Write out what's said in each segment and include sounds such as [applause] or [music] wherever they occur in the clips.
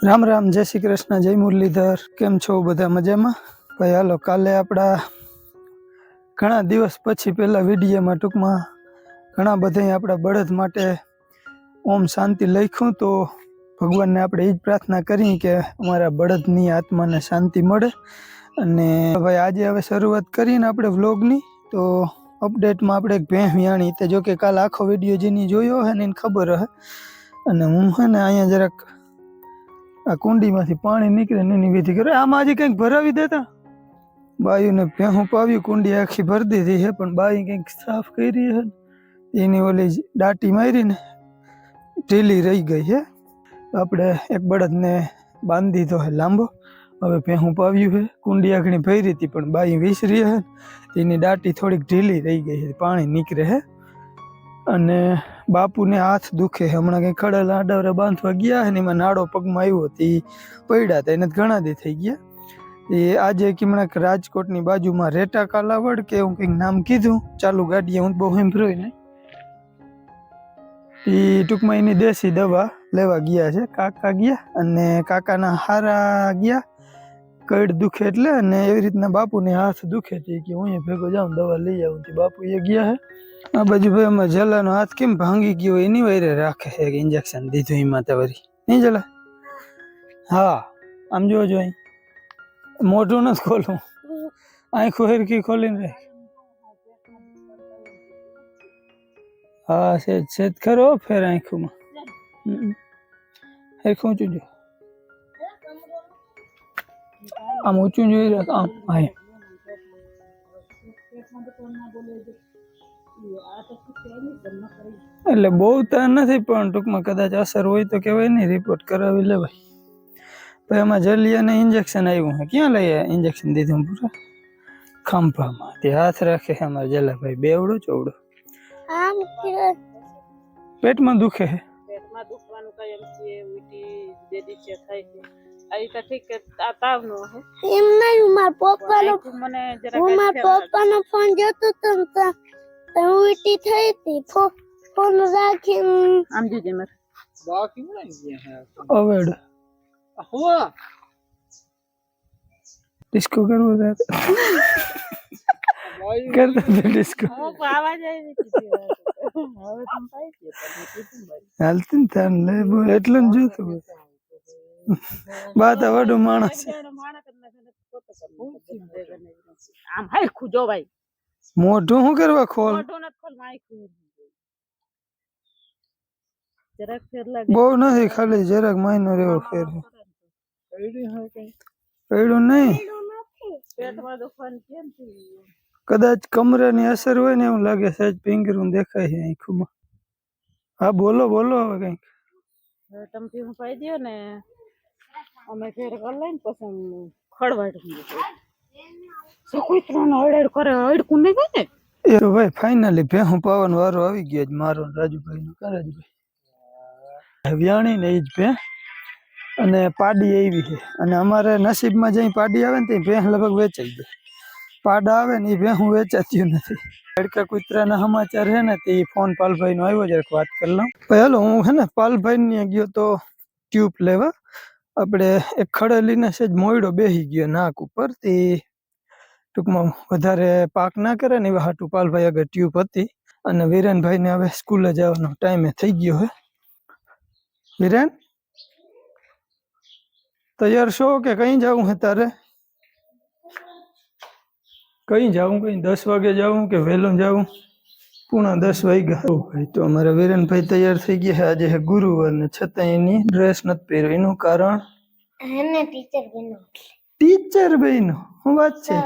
રામ રામ, જય શ્રી કૃષ્ણ, જય મુરલીધર. કેમ છો બધા મજામાં? ભાઈ, હાલો, કાલે આપણા ઘણા દિવસ પછી પહેલાં વિડીયોમાં ટૂંકમાં ઘણા બધા આપણા બળદ માટે ઓમ શાંતિ લખ્યું તો ભગવાનને આપણે એ જ પ્રાર્થના કરી કે અમારા બળદની આત્માને શાંતિ મળે. અને ભાઈ, આજે હવે શરૂઆત કરીને આપણે વ્લોગની તો અપડેટમાં આપણે એક ભેં વ્યાણી તે જો કે કાલ આખો વીડિયો જેની જોયો હે ને એને ખબર હે. અને હું હે ને અહીંયા જરાક આ કુંડીમાંથી પાણી નીકળે ને એની વિધિ કરે. આમાં હજી કંઈક ભરાવી દેતા? બાયુને ભેહું પાવ્યું કુંડી આખી ભરી દીધી છે, પણ બાઈ કંઈક સાફ કરી છે એની ઓલી દાટી મારીને ઢીલી રહી ગઈ છે. આપણે એક બળદને બાંધી દીધો લાંબો. હવે ભેહું પાવ્યું છે. કુંડી આખણી ભરી હતી, પણ બાઈ વિસરી છે એની દાટી થોડીક ઢીલી રહી ગઈ છે, પાણી નીકળે છે. અને બાપુને હાથ દુખે. હમણાં કંઈ ખડેલ આડાવરે બાંધવા ગયા અને ને એમાં નાડો પગમાં આવ્યો હતો પડ્યા હતા, એને ઘણા દે થઈ ગયા. એ આજે હમણાં રાજકોટની બાજુમાં રેટા કાલાવડ કે હું કંઈક નામ કીધું. ચાલુ ગાડીએ હું બહુ સાંભળ્યું નહીં એ ટૂંકમાં એની દેશી દવા લેવા ગયા છે. કાકા ગયા અને કાકાના હારા ગયા. કડ દુખે એટલે અને એવી રીતના બાપુને હાથ દુખે છે કે હું ભેગો જાઉં દવા લઈ આવું. બાપુ એ ગયા છે આ બાજુ ભાઈ અમારે જલાનો હાથ કેમ ભાંગી ગયો? એની વાયરે રાખે છે ઇન્જેક્શન દીધું એમાં તો વળી નહીં જલા હા, આમ જોજો અહીં. મોઢું નથી ખોલું આંખો હેરકી ખોલીને રાખ. હા સેજ સેજ ખરો ફેર આંખોમાં. હમ. હેરખું ઊંચું જો. આમ ઊંચું જોઈ રાખ. આમ, હા, એમ. એટલે બહુ તાર નથી પણ ટૂંકમાં કદાચ અસર હોય તો કહેવાય નહીં રિપોર્ટ કરાવી લેવાય. પછી એમાં જલિયાને ઇન્જેક્શન આવ્યું હે. ક્યાં લઈએ ઇન્જેક્શન દીધું પૂરા? ખંભામાં. તે હાથ રાખે અમારા જલાભાઈ. બેવડો ચોવડો. આમ પેટમાં દુખે છે પેટમાં દુખવાનું કઈ એમ છે ઉલટી બે છે થાય છે. આ તો ઠીક કે આ તાવનો હે. એમ નહીં મારા પપ્પાનો મને જરા મારા પપ્પાનો ફોન જોતો તો ને તો તો ઉલટી થઈ હતી ફો- ફોન રાખીને આમ જોજે મત અવેડ ડિસ્કો કરવો છે કરતા તો ડિસ્કો આવાજ આવી હતી હવે તમે પાઈ ગયો તમે કીધું ભાઈ હાલતી ને તાર લે બોલ એટલું જ જોતું બસ. બાતા વડું માણસ છે. અત્યારે માણસ જ નથી ને પોતે કરવું. આમ હાયખું જો ભાઈ મોઢું શું કરવા ખોલ મોઢું નથી ખોલ હાયખું જરાક ફેર લાગે બહુ નથી ખાલી જરાક માઇનર એવો ફેર છે. પડ્યું નહીં પેટમાં દુખવાનું કેમ થયું કદાચ કમરાની અસર હોય ને એવું લાગે સહેજ પિંગરું દેખાય છે આંખોમાં હા બોલો બોલો હવે કંઈક હવે તમે ભીમ પાઈ દ્યો ને અમે ફેર કરી લઈને પછી આમ ખડવાડ કૂતરાનો કરે અડકું નહીં ગઈ ને એ ભાઈ ફાઇનલી ભેહું પાવાનો વારો આવી ગયો મારો રાજુભાઈ? નો અને પાડી આવી છે. અને અમારે નસીબમાં જઈ પાડી આવે ને તે ભેહ લગભગ વેચાઈ જાય પાડા આવે ને એ ભેહું વેચાતું નથી. લડકા કૂતરાના સમાચાર છે ને, તે ફોન પાલભાઈ નો આવ્યો જરાક વાત કરી લઉં. હાલો, હું હે ને, પાલભાઈ ને ગયો તો ટ્યુબ લેવા. આપણે એક ખડેલીને સેજ મોયડો બેસી ગયો નાક ઉપર, તે ટૂંકમાં વધારે પાક ના કરે ને એવા હાટુ પાલભાઈ આગળ ટ્યુબ હતી. અને વિરેનભાઈને હવે સ્કૂલે જવાનો ટાઈમે થઈ ગયો હે. વિરેન તૈયાર છો કે કઈ જવું હે તારે? કઈ જવું કઈ દસ વાગે જવું કે વહેલું જવું પૂણા દસ વાગ્યા. ભાઈ તો અમારા વિરેનભાઈ તૈયાર થઈ ગયા છે આજે છે ગુરુવાર ને છતાં એની ડ્રેસ નથી પહેર્યો. એનું કારણ? ટીચર બનો ટીચર બહેનો શું વાત છે?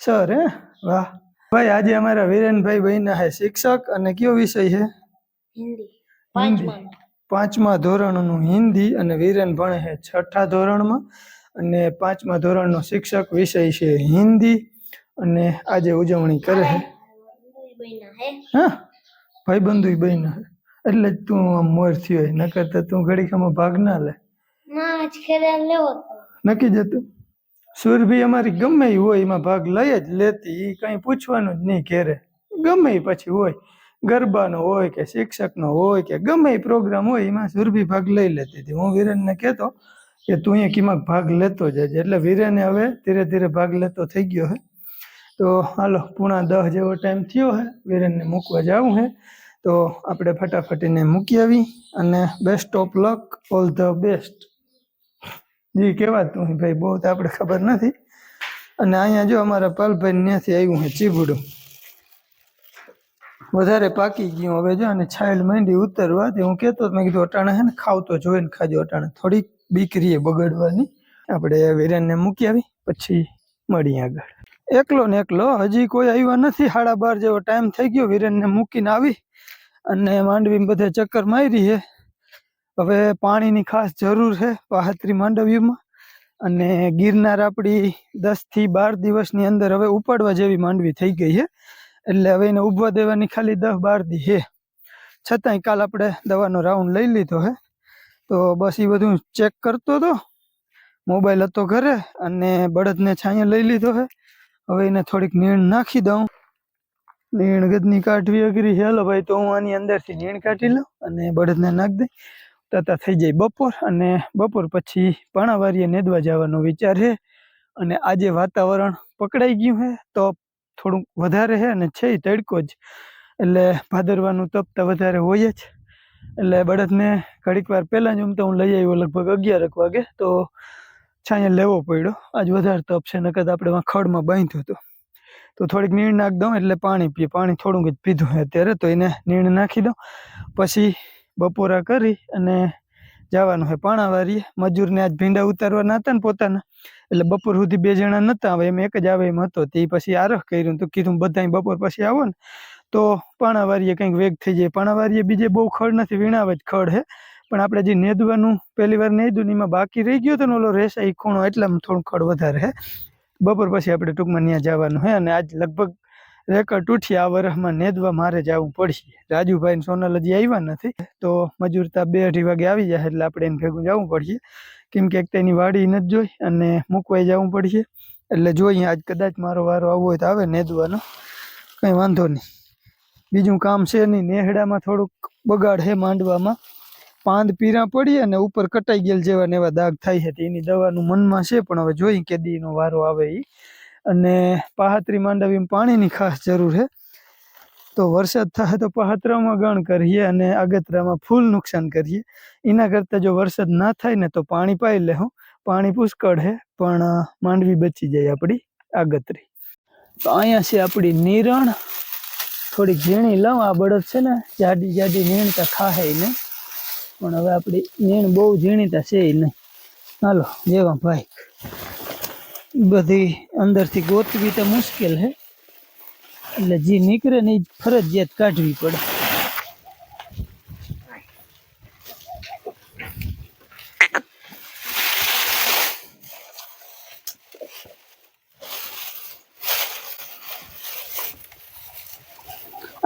સર હે વાહ. ભાઈ આજે અમારા વિરેનભાઈ બહેના છે શિક્ષક અને કયો વિષય છે? હિન્દી. પાંચમા. ધોરણનું હિન્દી અને વિરેન ભણે છે છઠ્ઠા ધોરણમાં. અને પાંચમા ધોરણનો શિક્ષક વિષય છે હિન્દી. અને આજે ઉજવણી કરે છે હે હા? ભાઈ બંધુ બહેના એટલે જ તું આમ મોર થયો હોય નકર તો તું ઘડીકામાં ભાગ ના લે. નક્કી જતું સુરભી અમારી ગમે હોય, એમાં ભાગ લઈ જ લેતી એ કઈ પૂછવાનું જ નહીં ઘેરે. ગમે પછી હોય, ગરબાનો હોય કે શિક્ષકનો હોય કે ગમે એ પ્રોગ્રામ હોય, એમાં સુરભી ભાગ લઈ લેતી હતી. હું વિરેનને કહેતો કે તું અહીંયા કીમાં ભાગ લેતો જજે એટલે વિરેને હવે ધીરે ધીરે ભાગ લેતો થઈ ગયો હે. તો હાલો, પૂણા દસ જેવો ટાઈમ થયો હે. વીરેનને મૂકવા જવું હે. તો આપણે ફટાફટ એને મૂકી આવી અને best of luck all the best ji કહેવાતું હે ભાઈ બહુ તો આપણે ખબર નથી. અને અહીંયા જો અમારા પાલભાઈ ત્યાંથી આવ્યું છે ચીબડું. વધારે પાકી ગયું હવે જો અને છાયલ માંડી ઉતરવા તે હું કહેતો હતો, મેં કીધું અટાણે હે ને ખાવતો જોઈને ખાજો અટાણે. થોડીક બીક રહીએ બગડવાની. આપણે વિરાનને મૂકી આવી પછી મળીએ આગળ. એકલો ને એકલો હજી કોઈ આવ્યા નથી. સાડા બાર જેવો ટાઈમ થઈ ગયો વિરેનને મૂકીને આવી. અને માંડવી બધે ચક્કર મારી છે. હવે પાણીની ખાસ જરૂર છે પાહત્રી માંડવીમાં. અને ગિરનાર આપણી દસથી બાર દિવસની અંદર હવે ઉપાડવા જેવી માંડવી થઈ ગઈ છે. એટલે હવે એને ઉભવા દેવાની ખાલી દસ બાર દી છે. છતાંય કાલ આપણે દવાનો રાઉન્ડ લઈ લીધો છે. તો બસ એ બધું ચેક કરતો હતો. મોબાઈલ હતો ઘરે અને બળદને છાંયે લઈ લીધો છે. હવે એને થોડીક નીણ નાખી દઉં. નીણ ગદની કાઢવી અઘરી છે. હાલો ભાઈ, તો હું આની અંદરથી નીણ કાઢી લઉં અને બળદને નાખી દઈ. તથા થઈ જાય બપોર અને બપોર પછી પાણાવારીએ નેદવા જવાનો વિચાર છે અને આજે વાતાવરણ પકડાઈ ગયું છે તો થોડુંક વધારે છે અને છે તડકો જ. એટલે ભાદરવાનું તપતા વધારે હોય જ. એટલે બળદને ઘડીક વાર પહેલાં જ ઉમતા હું લઈ આવ્યો લગભગ અગિયારક વાગે તો છાંયે લેવો પડ્યો. આજ વધારે તપ છે, નકર આપણે ખડમાં બાંધ્યું હતું. તો થોડીક નીણ નાખી દઉં એટલે પાણી પીએ. પાણી થોડુંક જ પીધું અત્યારે તો એને નીણ નાખી દઉં. પછી બપોરા કરી અને જવાનું હોય. પાણાવારીએ મજૂરને આજ ભીંડા ઉતારવાના હતા ને પોતાના. એટલે બપોર સુધી બે જણા નહોતા આવે એમ એક જ આવે એમ હતો. તે પછી આરખ કર્યું તો કીધું બધાય બપોર પછી આવો ને. તો પાણાવારીએ કંઈક વેગ થઈ જાય. પાણાવારીએ બીજે બહુ ખડ નથી. વીણાવે જ ખડ હે. પણ આપણે જે નેદવાનું પહેલી વાર નેદ્યું એમાં બાકી રહી ગયો હતો ને ઓલો રેસા એ ખૂણો એટલામાં થોડું ખડ વધારે હે. બપોર પછી આપણે ટૂંકમાં ત્યાં જવાનું હે અને આજ લગભગ રેકર્ડ આ વરસમાં નેદવા મારે જવું પડશે. રાજુભાઈ સોનલ હજી આવ્યા નથી, તો મજૂર તા બે અઢી વાગે આવી જાય, એટલે આપણે એને ભેગું જવું પડશે. કેમ કે એક તો એની વાડી નથી જોઈ, અને મૂકવાઈ જવું પડશે. એટલે જોઈએ આજ કદાચ મારો વારો આવવો હોય તો આવે નેદવાનો. કંઈ વાંધો નહીં. બીજું કામ છે નહીં, નેહડામાં થોડુંક બગાડ છે માંડવામાં. પાંદ પીરા પડી અને ઉપર કટાઈ ગયેલ જેવા ને એવા દાગ થાય છે એની દવાનું મનમાં છે, પણ હવે જોઈ કે દીનો વારો આવે એ અને પાહત્રી માંડવીમાં પાણીની ખાસ જરૂર છે. તો વરસાદ થાય તો પાહત્રામાં ગણ કરીએ અને અગતરામાં ફૂલ નુકસાન કરીએ. એના કરતાં જો વરસાદ ના થાય ને તો પાણી પાઈ લે હું. પાણી પુષ્કળ છે, પણ માંડવી બચી જાય આપણી આગતરી. તો અહીંયા છે આપણી નિરણ. થોડી ઝીણી લઉં આ બળદ છે ને, જાડી જાડી નીણતા ખાહે નહીં પણ હવે આપણી નીણ બહુ ઝીણીતા છે નહીં. હાલો, જેવા ભાઈ. બધી અંદરથી ગોતવી તો મુશ્કેલ છે એટલે જે નીકળે ને એ ફરજિયાત કાઢવી પડે.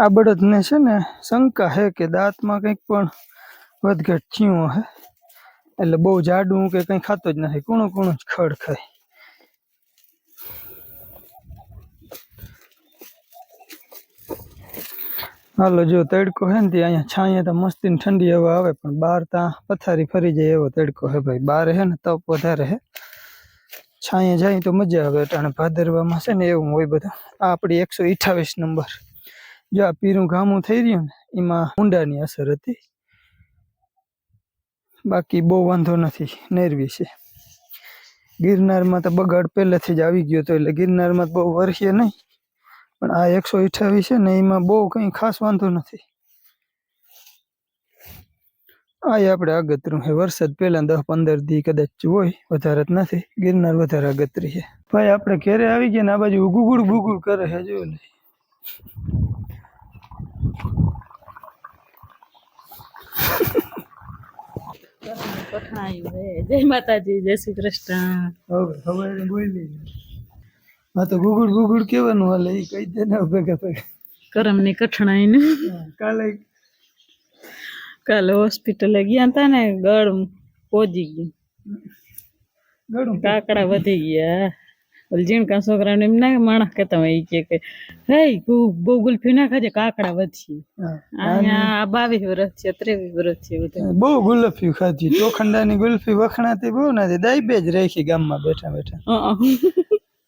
આ બળદને છે ને શંકા છે કે દાંતમાં કંઈક પણ વધઘટ થયું હે. એટલે બહુ જાડું કે કંઈ ખાતો જ નથી. કૂણું કૂણું જ ખડ ખાય. હાલો, જો તડકો હે ને ત્યાં અહીંયા છાંયે તો મસ્તી ઠંડી હવા આવે, પણ બહાર ત્યાં પથારી ફરી જાય એવો તડકો હે ભાઈ. બહાર હે ને તપ વધારે હે. છાંયે જાય તો મજા આવે, અટાણે ભાદરવામાં છે ને એવું હોય બધું. આ આપણી એકસો અઠાવીસ નંબર. જો આ પીરું ગામું થઈ રહ્યું ને, એમાં ઊંડાની અસર હતી. બાકી બહુ વાંધો નથી, નેરવી છે. ગિરનારમાં તો બગાડ પહેલેથી જ આવી ગયો હતો, એટલે ગિરનારમાં તો બહુ વરસીએ નહીં. પણ આ એકસો અઠ્યાવીસ છે ને એમાં બહુ કંઈ ખાસ વાંધો નથી. આ આપણે આગતરું છે વરસાદ પહેલા દસ પંદર દી કદાચ હોય વધારે જ નથી ગિરનાર વધારે આગતરી છે ભાઈ આપણે ઘેરે આવી ગયા ને આ બાજુ ગુગુડ ગુગુડ કરે છે જોયું [laughs] જય માતાજી જય શ્રી કૃષ્ણ. હવે હવે બોલી હા તો ગુગળ ગુગુડ કેવાનું હાલે એ કહી દે ને ભેગા ભેગા. કરમની કઠણાઈ ને કાલે કાલે હોસ્પિટલે ગયા તા ને ગળ પહોંચી ગયું. ગળું કાકડા વધી ગયા. ઓલી જીણકા છોકરાને એમ ના માણસ કહેતા હોય કે કે હે બહુ ગુલ્ફી ના ખાજે કાકડા વધી. અહીંયા બાવીસ વર્ષ છે ત્રેવીસ વર્ષ છે બધા. બહુ ગુલ્ફી ખાધી. ચોખંડાની ગુલ્ફી વખણાતી બહુ નથી દાઈબે જ રાખી ગામમાં બેઠા બેઠા.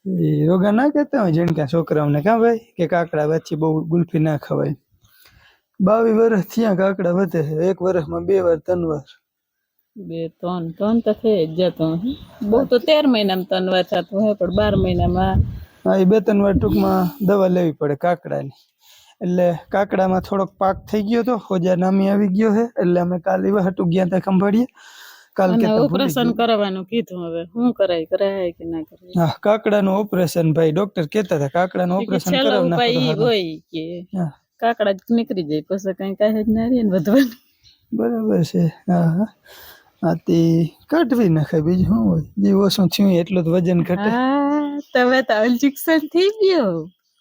રોગા ના કહેતા હોય જીણકા છોકરાઓને કા ભાઈ કે કાકડા વચ્ચે બહુ ગુલ્ફી ના ખવાય. બાવીસ વર્ષ થયા કાકડા વધે છે એક વર્ષમાં બે વાર ત્રણ વાર. બે ત્રણ ત્રણ તો થઈ જ જતો બહુ તો તેર મહિનામાં ત્રણ વાર થતું હોય પણ બાર મહિનામાં હા એ બે ત્રણ વાર ટૂંકમાં દવા લેવી પડે કાકડાની. એટલે કાકડામાં થોડોક પાક થઈ ગયો તો હોજા નામી આવી ગયો છે એટલે અમે કાલે વહટું હટું ગયા ત્યાં ખંભાળીએ. કાલ કે ઓપરેશન કરવાનું કીધું હવે. શું કરાય કરાય કે ના કરાય? હા કાકડાનું ઓપરેશન ભાઈ ડોક્ટર કહેતા હતા કાકડાનું નું ઓપરેશન કરાવવાનું કરાવી ઉપાય ઈ નાખો હોય કે કાકડા નીકળી જાય પછી કઈ કાંઈ જ ના રહે ને વધવાનું. બરાબર છે. હા હા. તે કાઢવી નાખે બીજું શું હોય? જે ઓછું થયું એટલું જ વજન ઘટે. તમે તો ઇન્જેક્શન થઈ ગયો.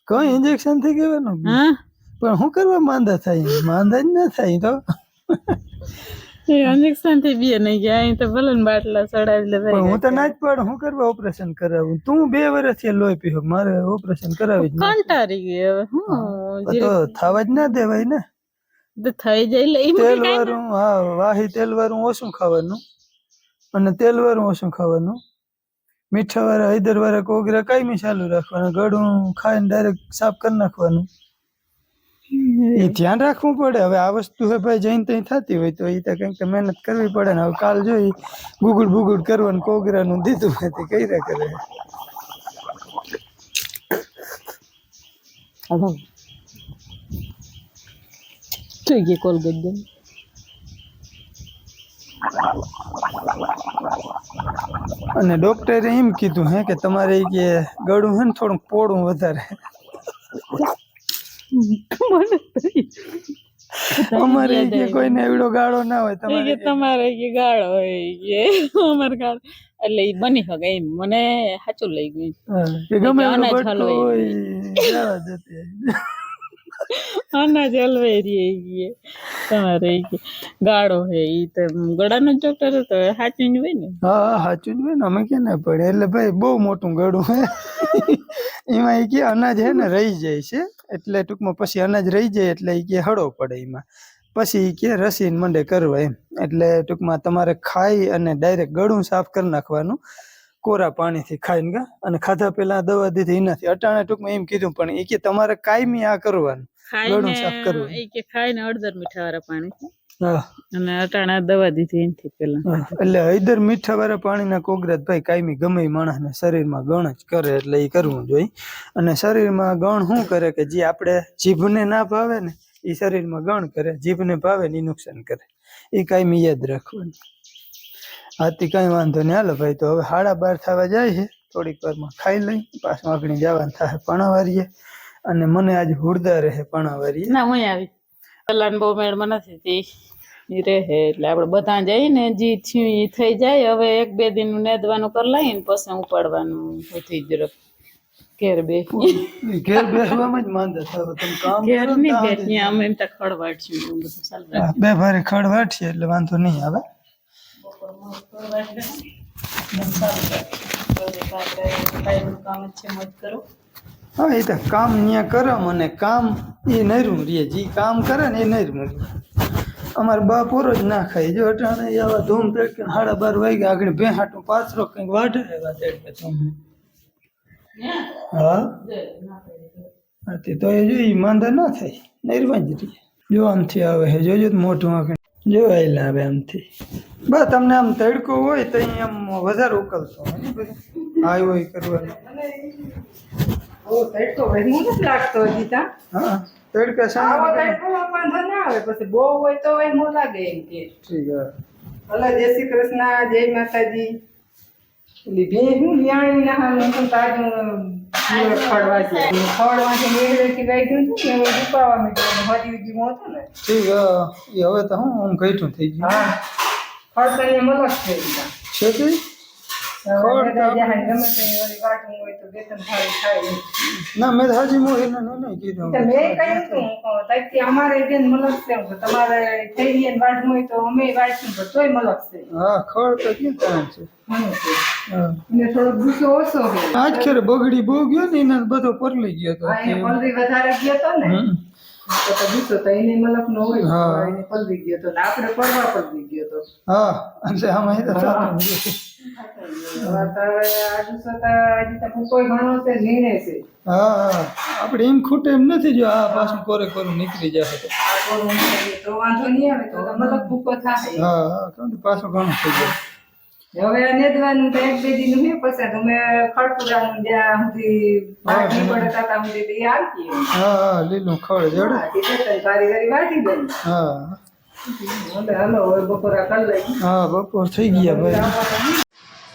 કઈ ઇન્જેક્શન થઈ ગયું? હા. પણ શું કરવા માંદા થાય? માંદા જ ના થાય તો. ઇન્જેક્શનથી બી નહીં ગયા. અહીં તો ભલે ને બાટલા ચડાવી પણ હું તો ના જ પાડું. હું કરવા ઓપરેશન કરાવું? તું બે વર્ષથી લોહી પીવો મારે ઓપરેશન કરાવી જ નહીં. ગઈ હવે? હું? તો થવા જ ના દેવાય ને. તો થઈ જાય લઈ તેલ વાળું હા વાહી તેલ વાળું ઓછું ખાવાનું. અને તેલ વાળું ઓછું ખાવાનું. મીઠા વાળા હૈદર વાળા કોગરા કાયમી ચાલુ રાખવાના. ગળું ખાઈને ડાયરેક્ટ સાફ કરી નાખવાનું. એ ધ્યાન રાખવું પડે. હવે આ વસ્તુ હવે ભાઈ જઈને ત્યાં થતી હોય તો એ તો કંઈક તો મહેનત કરવી પડે ને હવે કાલ જોઈ ગુગળ બુગડ કરવાનું કોગરાનું દીધું તે કર્યા કરે. થઈ ગઈ કોલ ગઈ અને ડોક્ટરે એમ કીધું હે કે તમારે કે ગળું હે ને થોડુંક પોળું વધારે. અમારે કે કોઈને એવડો ગાળો ના હોય તમારે કે તમારે કે ગાળો હોય કે અમાર ગાળો. એટલે ઈ બની શકે એમ. મને સાચું લઈ ગયું કે ગમે એનો અનાજ બટકો હોય જવા દેતી. અનાજ હલવાઈ રહી ગયે તમારે કે. ગાળો હે ઈ તો ગળાનો ડોક્ટર તો સાચું હોય ને. હા સાચું જ હોય ને અમે કે ના પડે? એટલે ભાઈ બહુ મોટું ગળું હે. એમાં કે અનાજ હે ને રહી જાય છે. એટલે ટૂંકમાં પછી અનાજ રહી જાય એટલે એ કે હળો પડે એમાં. પછી કે રસીને મંડે કરવા એમ. એટલે ટૂંકમાં તમારે ખાઈ અને ડાયરેક્ટ ગળું સાફ કરી નાખવાનું. કોરા પાણીથી ખાઈને ગા. અને ખાધા પેલા દવા દીધી એનાથી. અટાણે ટૂંકમાં એમ કીધું પણ એ કે તમારે કાયમી આ કરવાનું. ગળું સાફ કરવું. એ કે ખાઈને અડધર મીઠા વાળા પાણી અને અટાણા દવા દીધી એનથી પેલા એટલે હૈદર મીઠા વાળા પાણીના કોગરાત ભાઈ કાયમી ગમે માણસને શરીરમાં ગણ જ કરે એટલે એ કરવું જોઈએ. અને શરીરમાં ગણ શું કરે કે જે આપણે જીભને ના ભાવે ને એ શરીરમાં ગણ કરે જીભને ભાવે ને એ નુકસાન કરે. એ કાયમી યાદ રાખવાનું. આથી કાંઈ વાંધો નહીં. હાલો ભાઈ તો હવે હાડા બાર થવા જાય છે. થોડીક વારમાં ખાઈ લઈ પાછું આપણે જવાનું થાય પણાવારીએ. અને મને આજ હુડદા રહે પણાવારીએ. ના હું આવી. પેલા બહુ મેળમાં નથી તી. રહે એટલે આપણે બધા જઈને જી થયું એ થઈ જાય. હવે એક બે દિનનું નેદવાનું કરી લઈએ ને પછી ઉપાડવાનું થઈ જરાક ઘેર બે ઘેર બેસવામાં જ માંદા. થાવ તમે કામ ઘેરની ને ઘેર અમે એમ તો ખડવાટ છે બધું ચાલે બે ભારે ખડવાટ છે એટલે વાંધો નહીં આવે. કામ છે મત કરો. હા એ તો કામ ન્યા કરમ અને કામ એ નૈરું રે જે કામ કરે ને એ નૈરું અમારે બા પૂરો જ ના ખાય. જો અટાણે આવા ધૂમ પેટ સાડા બાર વાગ્યા આગળ બે હાટું પાથરો કંઈક વાઢે એવા તમને. હા? હા, તે એ જો એ માંદા ના થાય. નૈરવા જ રહે. જો આમથી આવે છે જોજો મોઢું આંકડે જો આયલા આવે આમથી. બસ તમને આમ તડકો હોય તો આમ વધારે ઉકલતો હોય ને કરવાનું. ઓ તડકો વહેલું નથી લાગતો હજી તા. હા તડકા આવો સામે તડકો વાંધો ના આવે. પછી બહુ હોય તો વહેલું લાગે એમ કે. ઠીક હે. જય શ્રી કૃષ્ણ જય માતાજી. પેલી ભેંસ હું લિયાણી ના હાલ હું તાજું ખડવા છે ખડવાથી મેળવેથી ગાઈ હતું ને એવું હજી હજી મોતો ને. ઠીક હે. હવે તો હું આમ થઈ ગયું. હા. ખડ તો અહીંયા મલક થઈ ગયા. છે ના મેં તો હાજી મોહીને નહીં કીધું મેં કહ્યું તું ત્યાંથી અમારે બેન મલક તમારે થઈ ગયા હોય તો અમે પણ તોય મલક હા ખડ તો ક્યાં કામ છે? આજ ખેરે બગડી બહુ ગયો ને એના બધો પરલી ગયો તો આ એને વધારે ગયો તો ને. તો તો ગુસ્સો તો એને મલક નો હોય હા. એને પલવી ગયો તો ને આપણે પડવા પલરી ગયો તો. હા અને આમાં તો સારું છે. હવે તો હવે આ ગુસ્સો તો હજી તો કોઈ ઘણો છે નિર્ણય છે. હા હા. આપણે એમ ખૂટે એમ નથી જો આ પાછું કોરે કોરું નીકળી જશે તો. વાંધો નહીં આવે તો મતલબ ભૂકો થાય. હા પાછું ઘણું થઈ જાય. હવે નેદવાનું તો એક બે દિન નહીં પછી. તમે ખડપુરાનું જ્યાં સુધી ભાગ નહીં હતા સુધી તે આવતી હા હા લીલું ખડ જડે. હા, કારીગરી વાટી દઈ હા. હાલો હવે બપોરા કરી લઈ હા બપોર થઈ ગયા ભાઈ.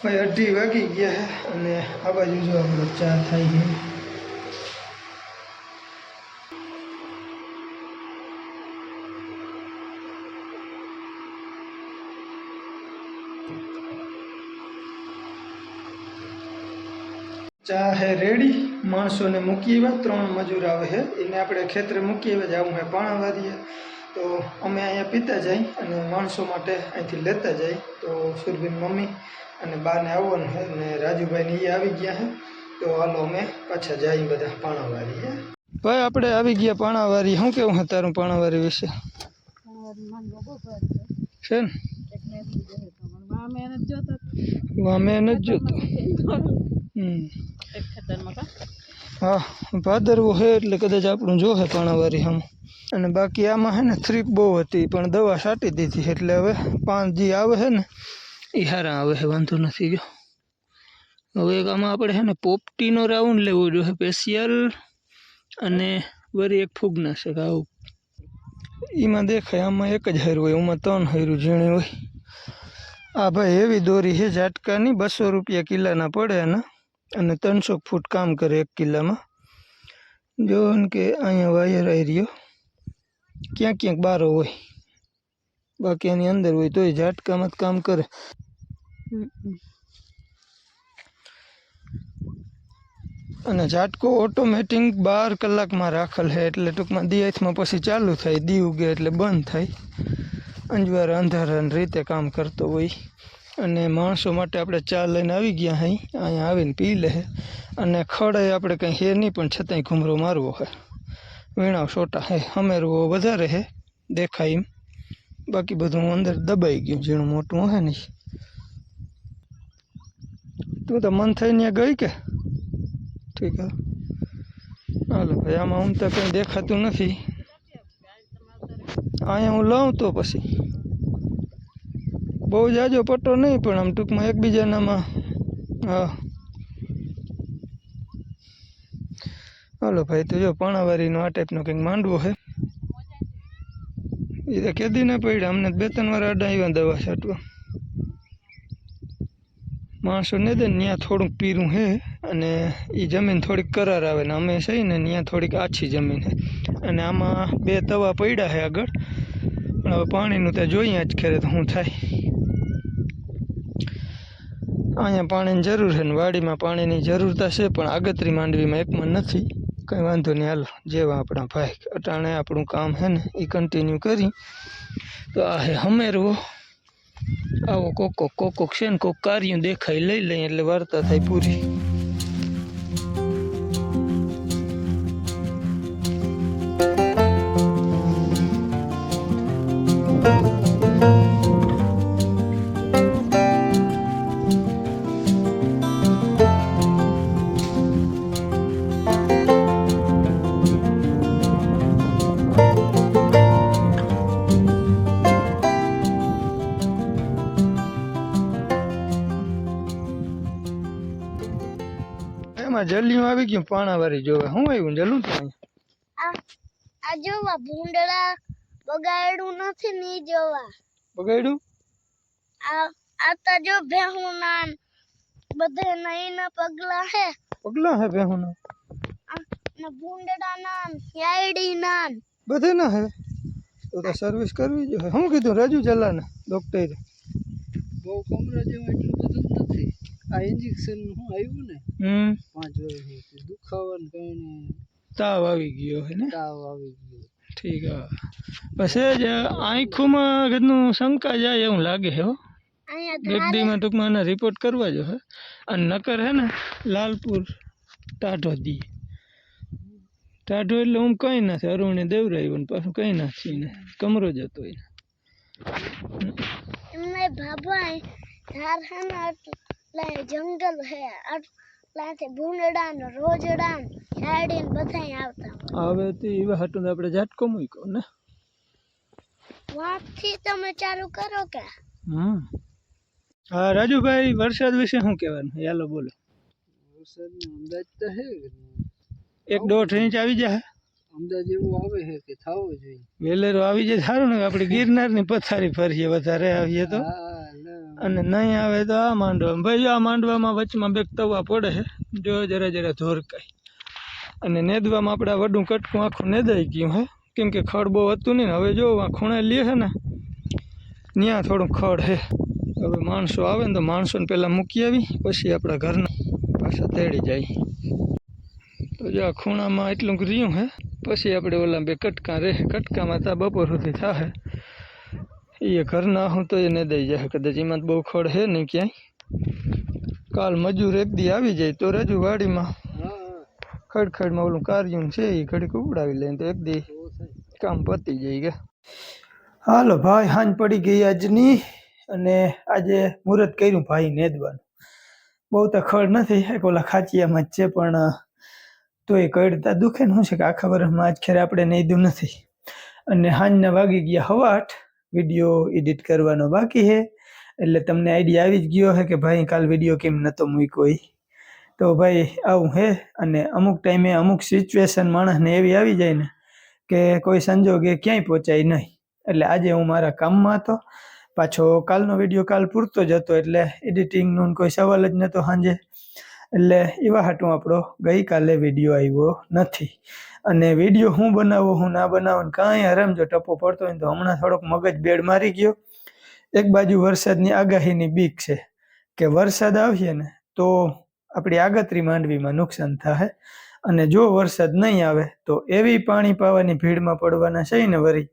ભાઈ અઢી વાગી ગયા અને આ બાજુ જો આપણો ચા થાય છે. ચા હે રેડી માણસોને મૂકી આવ્યા ત્રણ મજૂર આવે છે. એને આપણે ખેતરે મૂકી આવ્યા જવું હે પાણા વારીએ. તો અમે અહીંયા પીતા જઈ અને માણસો માટે અહીંથી લેતા જઈ તો સુરભીન મમ્મી અને બાને આવવાનું છે અને રાજુભાઈ ને એ આવી ગયા છે. તો હાલો અમે પાછા જઈ બધા પાણા વાળીએ ભાઈ આપણે આવી ગયા પાણા વારી. શું કેવું છે તારું પાણા વારી વિશે? છે ને? વામે નથી જોતો. [laughs] હમ. હા, ભાદરવો છે એટલે કદાચ આપણું જોહે પાણાવારી હમ. અને બાકી આમાં છે ને થ્રીપ બહુ હતી, પણ દવા છાંટી દીધી એટલે હવે પાંચ જે આવે છે ને એ હારા આવે છે વાંધો નથી ગયો હવે આમાં આપણે છે ને પોપટીનો રાઉન્ડ લેવો જોઈએ સ્પેશિયલ અને વરી એક ફૂગનાશક આવું. એમાં દેખાય, આમાં એક જ હારું હોય એમાં ત્રણ હારું ઝીણી હોય. આ ભાઈ એવી દોરી છે ઝાટકાની બસો રૂપિયા કિલ્લાના પડે એના અને ત્રણસો ફૂટ કામ કરે એક કિલ્લામાં. જો કે અહીંયા વાયર આવી રહ્યો, ક્યાંક ક્યાંક બારો હોય. બાકી એની અંદર હોય તોય ઝાટકામાં જ કામ કરે. અને ઝાટકો ઓટોમેટિક બાર કલાકમાં રાખેલ છે એટલે ટૂંકમાં દિવસમાં પછી ચાલુ થાય દી ઉગે એટલે બંધ થાય. અંજવાર અંધારાની રીતે કામ કરતો હોય. અને માણસો માટે આપણે ચા લઈને આવી ગયા હઈ અહીંયા આવીને પી લે અને ખડે આપણે કંઈ હે નહીં, પણ છતાંય ઘૂમરો મારવો હે. વીણાવ છોટા હે. હમેરવો વધારે હે. દેખાય એમ. બાકી બધું અંદર દબાઈ ગયું. ઝીણું મોટું હે નહીં. તું તો મન થઈને ગઈ કે? ઠીક હાલો ભાઈ, આમાં હું તો કંઈ દેખાતું નથી. અહીંયા હું લઉં તો પછી. બહુ જાજો પટ્ટો નહીં, પણ આમ ટૂંકમાં એકબીજાનામાં, હા. હાલો ભાઈ, તો જો પાણાવારીનો આ ટાઈપનો કંઈક માંડવો છે. એ તો કેદી ના પડ્યા, અમને બે ત્રણ વાર અડા આવ્યા દવા છાંટવા. માણસો ને દે ત્યાં થોડુંક પીરું છે, અને એ જમીન થોડીક કરાર આવે ને અમે છે ને ત્યાં થોડીક આછી જમીન છે. અને આમાં બે તવા પડ્યા છે આગળ, પણ હવે પાણીનું ત્યાં જોઈએ જ ખેરે તો શું થાય. અહીંયા પાણીની જરૂર છે ને વાડીમાં પાણીની જરૂરતા છે, પણ આગતરી માંડવીમાં એકમાં નથી. કંઈ વાંધો નહીં, હાલો. જેવા આપણા ભાઈ અટાણે આપણું કામ છે ને, એ કન્ટિન્યુ કરી. તો આ હે હમેરવો આવો કોક કોક કોક કોક છે ને, કોક કાર્યું દેખાય, લઈ લઈએ એટલે વાર્તા થાય પૂરી. એમાં જલ્યું આવી ગયું પાણાવારી જોવે. શું આવ્યું જલું તો અહીંયા આ આ જોવા ભૂંડળા બગાડ્યું નથી ને ઈ જોવા. બગાડ્યું? આ આ તો જો ભેહું ના બધે નઈના પગલા હે. પગલા હે બેહુના આ ને ભૂંડળા ના યાયડી ના. બધે ના હે? તો તો સર્વિસ કરવી જોઈએ. શું કીધું રાજુ જલાને ડોક્ટરે બહુ કમરા જેવા એટલું બધું નથી આ ઇન્જેક્શન હું આવ્યું ને હમ. પાંચ વર્ષથી દુખાવાનું ને તાવ આવી ગયો હે ને? તાવ આવી ગયો. ઠીક હા. પછી જ આંખોમાં ઘરનું શંકા જાય એવું લાગે હો અહીંયા ટૂંકમાં આના રિપોર્ટ કરવા જો હે. અને નકર હે ને લાલપુર ટાઢો દી. ટાઢો એટલે હું કંઈ નથી અરુણે દેવરાયું ને પાછું કંઈ નથી ને કમરો જતો હોય એમને એટલે જંગલ હે. એટલાથી ભૂંડડા ને રોજડા ને હેડી ને બધા આવતા હવે તો એવા હાટું આપણે ઝાટકો મૂક્યો ને? વાતથી તમે ચાલુ કરો કે? હમ. હા રાજુભાઈ વરસાદ વિશે શું કહેવાનું? યાલો બોલો. વરસાદનો અંદાજ તો હે એક દોઢ ઇંચ આવી જાય. અંદાજ એવો આવે છે કે થવો જોઈએ. વેલેરો આવી જાય. સારું ને આપણે ગિરનારની પથારી ફરીએ વધારે આવીએ તો. હા અને નહીં આવે તો આ માંડવા. ભાઈ આ માંડવામાં વચમાં બેક તવા પડે છે જો જરા જરા ધોરકાય. અને નેદવામાં આપણે વડું કટકું આખું નેદાઈ ગયું હે. કેમ કે ખડ બહુ હતું નહીં હવે જો આ ખૂણે લે છે ને ત્યાં થોડું ખડ હે. હવે માણસો આવે ને તો માણસોને પહેલાં મૂકી આવી, પછી આપણા ઘરના પાછા તેડી જાય. તો જો આ ખૂણામાં એટલું રહ્યું હે, પછી આપણે ઓલા બે કટકા રહે. કટકામાં તા બપોર સુધી થાય એ ઘરના હું તો એને દઈ જાય. કદાચ એમાં તો બહુ ખડ હે નહીં ક્યાંય. કાલ મજૂર એક દી આવી જાય તો રજૂ વાડીમાં ખડખડમાં ઓલું કાર્યું છે એ ઘડીક ઉપડાવી લે તો એક દી કામ પતી જાય ગયા હાલો ભાઈ, હાંજ પડી ગઈ આજની અને આજે મુહૂર્ત કર્યું ભાઈ નેદવાનું. બહુ તો ખડ નથી, એક ઓલા ખાચિયામાં જ છે પણ તોય કડતા દુખે ને શું છે કે આખા વર્ષમાં આજ ખેર આપણે નેદ્યું નથી. અને હાંજના વાગી ગયા હવા આઠ વીડિયો એડિટ કરવાનો બાકી છે. એટલે તમને આઈડિયા આવી જ ગયો છે કે ભાઈ કાલ વીડિયો કેમ નહોતો મૂક્યો ઈ. તો ભાઈ આવું હે અને અમુક ટાઈમે અમુક સિચ્યુએશન માણસને એવી આવી જાય ને કે કોઈ સંજોગે ક્યાંય પહોંચાય નહીં. એટલે આજે હું મારા કામમાં હતો. પાછો કાલનો વીડિયો કાલ પૂરતો જ હતો એટલે એડિટિંગનો કોઈ સવાલ જ નહોતો સાંજે. એટલે એવા હાટું આપણો ગઈકાલે વીડિયો આવ્યો નથી. અને વીડિયો હું બનાવો, હું ના બનાવો કાંઈ હરમ જો ટપો પડતો હોય તો હમણાં થોડોક મગજ બેડ મારી ગયો. એક બાજુ વરસાદની આગાહીની બીક છે કે વરસાદ આવીએ ને તો આપણી આગતરી માંડવીમાં નુકસાન થાય અને જો વરસાદ નહીં આવે તો એવી પાણી પાવાની ભીડમાં પડવાના છે ને વરી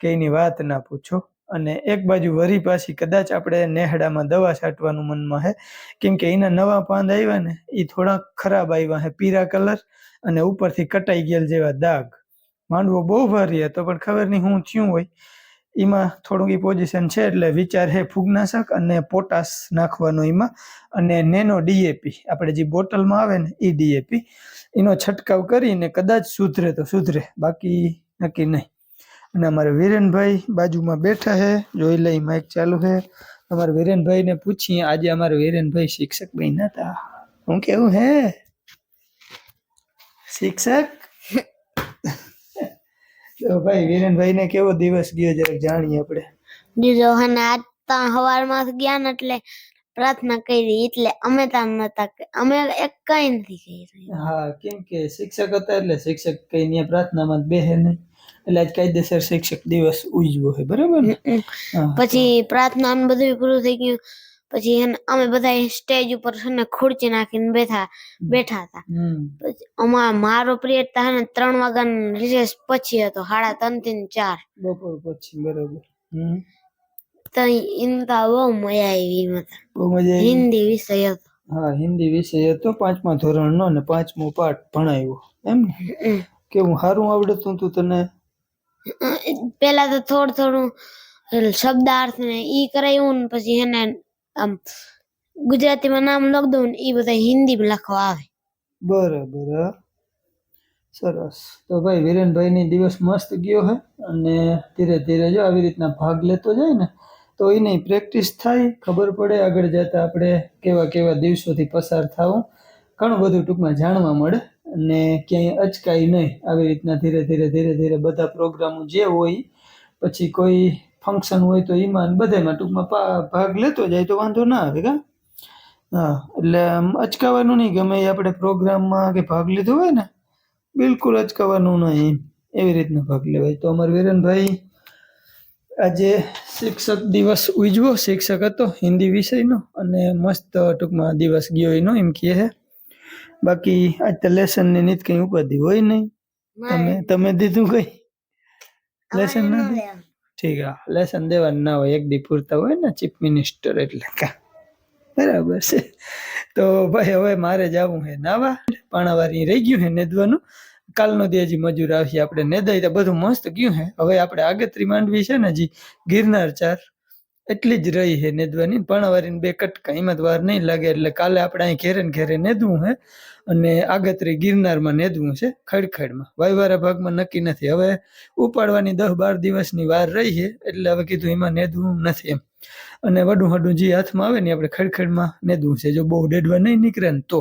કે એની વાત ના પૂછો. અને એક બાજુ વરી પાછી કદાચ આપણે નેહડામાં દવા છાંટવાનું મનમાં છે કેમ કે એના નવા પાંદ આવ્યા ને એ થોડા ખરાબ આવ્યા છે પીરા કલર અને ઉપરથી કટાઈ ગયેલ જેવા દાગ. માંડવો બહુ ભારી હતો, પણ ખબર નહીં હું થયું હોય. એમાં થોડુંક એ પોઝિશન છે એટલે વિચાર છે ફૂગનાશક અને પોટાશ નાખવાનો એમાં અને નેનો ડીએપી આપણે જે બોટલમાં આવે ને એ ડીએપી એનો છંટકાવ કરીને કદાચ સુધરે તો સુધરે, બાકી નક્કી નહીં. અને અમારે વિરેનભાઈ બાજુમાં બેઠા છે. જોઈ લઈ માઇક ચાલુ છે. અમારે વિરેનભાઈને પૂછીએ આજે અમારે વિરેનભાઈ શિક્ષક બન્યા હતા હું કેવું હે? શિક્ષક? તો ભાઈ વિરેનભાઈને કેવો દિવસ ગયો જરાક જાણીએ આપણે. દીધો અને આજ તો સવારમાં ગયા ને એટલે પ્રાર્થના કરી એટલે અમે તામ નતા અમે એક કઈ નથી કરી હા કેમ કે શિક્ષક હતા એટલે શિક્ષક કઈ ત્યાં પ્રાર્થનામાં બેહે નહીં. એટલે આજ કાયદેસર શિક્ષક દિવસ ઉજવો છે બરાબર ને? પછી પ્રાર્થના ને બધું પૂરું થઈ ગયું. પછી અમે બધા સ્ટેજ ઉપર છે ને ખુરચી નાખીને બેઠા બેઠા હતા. પછી અમાર મારો પિરિયડ હતા ને ત્રણ વાગ્યાનો રિસેસ પછી હતો સાડા ત્રણથી ચાર. બપોર પછી બરાબર. તો એમ તો બહુ મજા આવી એમાં બહુ મજા હિન્દી વિષય હતો. હા હિન્દી વિષય હતો પાંચમા ધોરણનો ને પાંચમો પાઠ ભણાવ્યો એમ ને. કેવું સારું આવડતું તું તને? પેલા તો થોડું થોડું શબ્દાર્થ ને ઈ કરાયું ને પછી એને આમ ગુજરાતીમાં નામ લખ દઉં ને ઈ બધા હિન્દીમાં લખવા આવે. બરાબર સરસ. તો ભાઈ વિરેનભાઈની દિવસ મસ્ત ગયો હે અને ધીરે ધીરે જો આવી રીતના ભાગ લેતો જાય ને, તો એની પ્રેક્ટિસ થાય. ખબર પડે આગળ જતા આપણે કેવા કેવા દિવસોથી પસાર થવું ઘણું બધું ટૂંકમાં જાણવા મળે. અને ક્યાંય અચકાય નહીં. આવી રીતના ધીરે ધીરે ધીરે ધીરે બધા પ્રોગ્રામો જે હોય, પછી કોઈ ફંક્શન હોય તો એમાં બધામાં ટૂંકમાં ભાગ લેતો જાય તો વાંધો ના આવે કા? હા, એટલે અચકાવાનું નહીં, ગમે આપણે પ્રોગ્રામમાં કે ભાગ લીધો હોય ને, બિલકુલ અચકાવાનું નહીં. એવી રીતના ભાગ લેવાય. તો અમારા વિરેનભાઈ આજે શિક્ષક દિવસ ઉજવો શિક્ષક હતો, હિન્દી વિષયનો, અને મસ્ત ટૂંકમાં દિવસ ગયો એનો એમ કહે છે. બાકી આજ તો લેસનની નીત કઈ ઉપાધિ હોય નહીં તમે તમે દીધું કઈ? લેસન ના? ઠીક હા. લેસન દેવાનું ના હોય એક દી પૂરતા હોય ને ચીફ મિનિસ્ટર એટલે કા. બરાબર છે. તો ભાઈ હવે મારે જવું છે નાવા. પાણાવારી રહી ગયું છે નેદવાનું. કાલનો દે હજી મજૂર આવશે આપણે નેદાય તો બધું મસ્ત ગયું છે હવે આપણે આગતરી માંડવી છે ને હજી ગિરનાર ચાર. એટલી જ રહી હે નેદવાની. પણ પાણાવારીને બે કટકા, એમાં વાર નહીં લાગે. એટલે કાલે આપણે અહીં ઘેરે ને ઘેરે નેદવું હે અને આગતરી ગિરનારમાં નેદવું છે ખડખડમાં. વાયવારા ભાગમાં નક્કી નથી. હવે ઉપાડવાની દસ બાર દિવસની વાર રહી છે એટલે હવે કીધું એમાં નેદવું નથી એમ. અને વડું હડું જે હાથમાં આવે ને આપણે ખડખડમાં નેદવું છે. જો બહુ ડેડવા નહીં નીકળે ને તો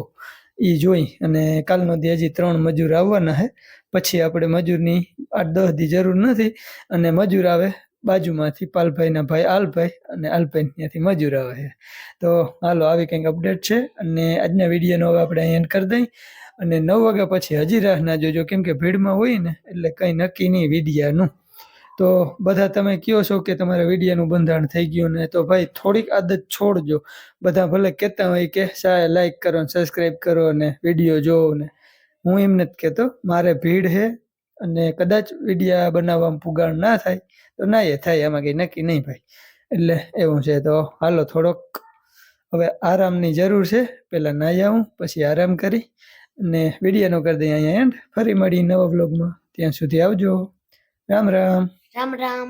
એ જોઈ. અને કાલનો દી હજી ત્રણ મજૂર આવવાના છે પછી આપણે મજૂરની આઠ દસ દી જરૂર નથી. અને મજૂર આવે બાજુમાંથી પાલભાઈના ભાઈ આલભાઈ અને આલભાઈ ત્યાંથી મજૂર આવે છે. તો હાલો, આવી કંઈક અપડેટ છે અને આજના વિડીયોનો હવે આપણે અહીં એન્ડ કરી દઈ અને નવ વાગ્યા પછી હજી રાહ ના જોજો કેમ કે ભીડમાં હોય ને, એટલે કંઈ નક્કી નહીં વિડીયાનું. તો બધા તમે કહો છો કે તમારા વિડીયાનું બંધારણ થઈ ગયું ને, તો ભાઈ થોડીક આદત છોડજો. બધા ભલે કહેતા હોય કે સાહેબ લાઈક કરો ને સબસ્ક્રાઈબ કરો ને, વીડિયો જોવો ને. હું એમ નથી કહેતો. મારે ભીડ છે અને કદાચ વિડીયા બનાવવામાં પુગાણ ના થાય. તો ના એ થાય, એમાં કંઈ નક્કી નહીં ભાઈ. એટલે એવું છે તો હાલો થોડોક હવે આરામની જરૂર છે. પહેલાં નાહી આવું, પછી આરામ કરી અને વિડીયોનો કરી દઈએ અહીંયા એન્ડ ફરી મળી નવા બ્લોગમાં ત્યાં સુધી આવજો. રામ રામ. રામ રામ.